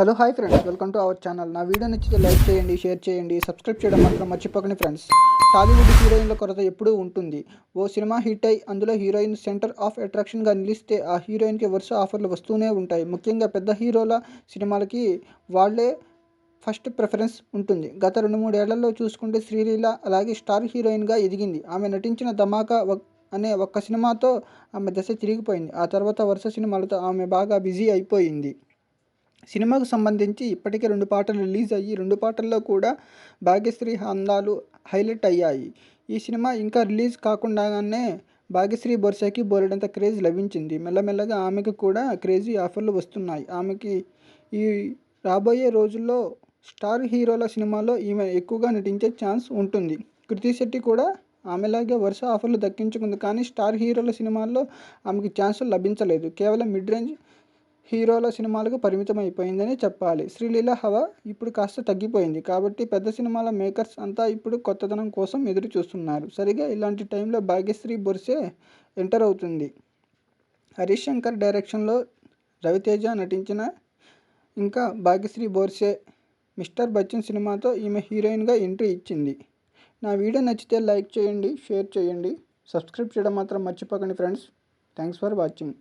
Hello hi friends. Welcome to our channel. నా video నచ్చితే like చేయండి షేర్ చేయండి సబ్స్క్రైబ్ చేయడం మాత్రం మర్చిపోకండి ఫ్రెండ్స్. టాలీవుడ్ హీరోయిన్ల కొరత ఎప్పుడూ ఉంటుంది. ఓ సినిమా హిట్ అయి అందులో హీరోయిన్ సెంటర్ ఆఫ్ అట్రాక్షన్గా నిలిస్తే ఆ హీరోయిన్కి వరుస ఆఫర్లు వస్తూనే ఉంటాయి. ముఖ్యంగా పెద్ద హీరోల సినిమాలకి వాళ్ళే ఫస్ట్ ప్రిఫరెన్స్ ఉంటుంది. గత రెండు మూడేళ్ళలో చూసుకుంటే శ్రీలీల అలాగే స్టార్ హీరోయిన్గా ఎదిగింది. ఆమె నటించిన ధమాకా అనే ఒక్క సినిమాతో ఆమె దశ తిరిగిపోయింది. ఆ తర్వాత వరుస సినిమాలతో ఆమె బాగా బిజీ అయిపోయింది. సినిమాకు సంబంధించి ఇప్పటికే రెండు పాటలు రిలీజ్ అయ్యి రెండు పాటల్లో కూడా భాగ్యశ్రీ అందాలు హైలైట్ అయ్యాయి. ఈ సినిమా ఇంకా రిలీజ్ కాకుండానే భాగ్యశ్రీ బొర్సకి బోలెడంత క్రేజ్ లభించింది. మెల్లమెల్లగా ఆమెకు కూడా క్రేజీ ఆఫర్లు వస్తున్నాయి. ఆమెకి ఈ రాబోయే రోజుల్లో స్టార్ హీరోల సినిమాలో ఈమె ఎక్కువగా నటించే ఛాన్స్ ఉంటుంది. కృతి శెట్టి కూడా ఆమెలాగే వరుస ఆఫర్లు దక్కించుకుంది. కానీ స్టార్ హీరోల సినిమాల్లో ఆమెకి ఛాన్సులు లభించలేదు. కేవలం మిడ్ రేంజ్ హీరోల సినిమాలకు పరిమితం అయిపోయిందని చెప్పాలి. శ్రీలీల హవా ఇప్పుడు కాస్త తగ్గిపోయింది. కాబట్టి పెద్ద సినిమాల మేకర్స్ అంతా ఇప్పుడు కొత్తదనం కోసం ఎదురు చూస్తున్నారు సరిగా ఇలాంటి టైంలో భాగ్యశ్రీ బొర్సే ఎంటర్ అవుతుంది. హరీష్ శంకర్ డైరెక్షన్లో రవితేజ నటించిన ఇంకా భాగ్యశ్రీ బోర్సే మిస్టర్ బచ్చన్ సినిమాతో ఈమె హీరోయిన్గా ఎంట్రీ ఇచ్చింది. నా వీడియో నచ్చితే లైక్ చేయండి షేర్ చేయండి. సబ్స్క్రైబ్ చేయడం మాత్రం మర్చిపోకండి ఫ్రెండ్స్. Thanks for watching.